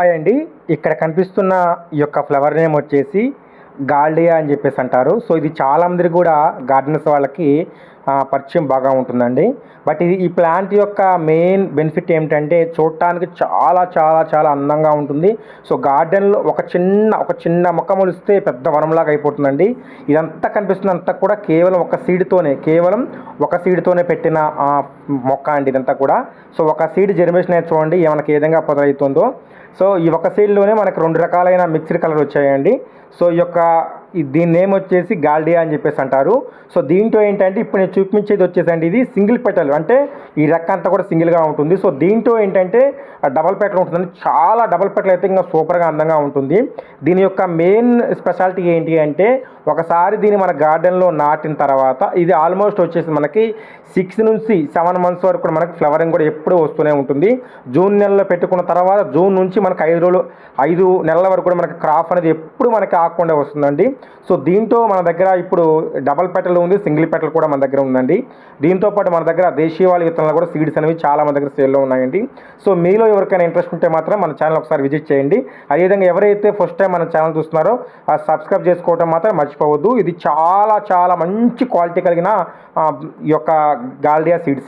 Hi అండి ఇక్కడ కనిపిస్తున్న ఈ యొక్క ఫ్లవర్ నేమ్ వచ్చేసి గాల్డియా అని చెప్పేసి అంటారు. సో ఇది చాలామంది కూడా గార్డెన్స్ వాళ్ళకి పరిచయం బాగా ఉంటుందండి. బట్ ఇది ఈ ప్లాంట్ యొక్క మెయిన్ బెనిఫిట్ ఏమిటంటే చూడటానికి చాలా చాలా చాలా అందంగా ఉంటుంది. సో గార్డెన్లో ఒక చిన్న ఒక చిన్న మొక్క మొలిస్తే పెద్ద వనంలాగా అయిపోతుందండి. ఇదంతా కనిపిస్తుంది అంతా కూడా కేవలం ఒక సీడ్తోనే కేవలం ఒక సీడ్తోనే పెట్టిన మొక్క అండి ఇదంతా కూడా. సో ఒక సీడ్ జనరేషన్ అయితే చూడండి మనకి ఏ విధంగా పొదలవుతుందో సో ఈ ఒక సీడ్లోనే మనకు రెండు రకాలైన మిక్స్డ్ కలర్ వచ్చాయండి. సో ఈ యొక్క దీని నేమ్ వచ్చేసి గాల్డియా అని చెప్పేసి అంటారు. సో దీంట్లో ఏంటంటే ఇప్పుడు నేను చూపించేది వచ్చేసండి ఇది సింగిల్ పెటల్ అంటే ఈ రెక్క అంతా కూడా సింగిల్గా ఉంటుంది. సో దీంట్లో ఏంటంటే డబల్ పెటల్ ఉంటుందండి. చాలా డబల్ పెటల్ అయితే ఇంకా సూపర్గా అందంగా ఉంటుంది. దీని యొక్క మెయిన్ స్పెషాలిటీ ఏంటి అంటే ఒకసారి దీన్ని మన గార్డెన్లో నాటిన తర్వాత ఇది ఆల్మోస్ట్ వచ్చేసి మనకి సిక్స్ నుంచి సెవెన్ మంత్స్ వరకు కూడా మనకి ఫ్లవరింగ్ కూడా ఎప్పుడూ వస్తూనే ఉంటుంది. జూన్ నెలలో పెట్టుకున్న తర్వాత జూన్ నుంచి మనకి ఐదు రోజులు ఐదు నెలల వరకు కూడా మనకి క్రాప్ అనేది ఎప్పుడు మనకి ఆకుండా వస్తుందండి. సో దీంతో మన దగ్గర ఇప్పుడు డబల్ పెటల్ ఉంది సింగిల్ పెటల్ కూడా మన దగ్గర ఉందండి. దీంతో పాటు మన దగ్గర దేశీయవాళి విత్తనాలు కూడా సీడ్స్ అనేవి చాలా మన దగ్గర సేల్లో ఉన్నాయండి. సో మీలో ఎవరికైనా ఇంట్రెస్ట్ ఉంటే మాత్రం మన ఛానల్ ఒకసారి విజిట్ చేయండి. అదేవిధంగా ఎవరైతే ఫస్ట్ టైం మన ఛానల్ చూస్తున్నారో ఆ సబ్స్క్రైబ్ చేసుకోవటం మాత్రం మర్చిపోవద్దు. ఇది చాలా చాలా మంచి క్వాలిటీ కలిగిన ఆ, ఈ యొక్క గాల్డియా సీడ్స్.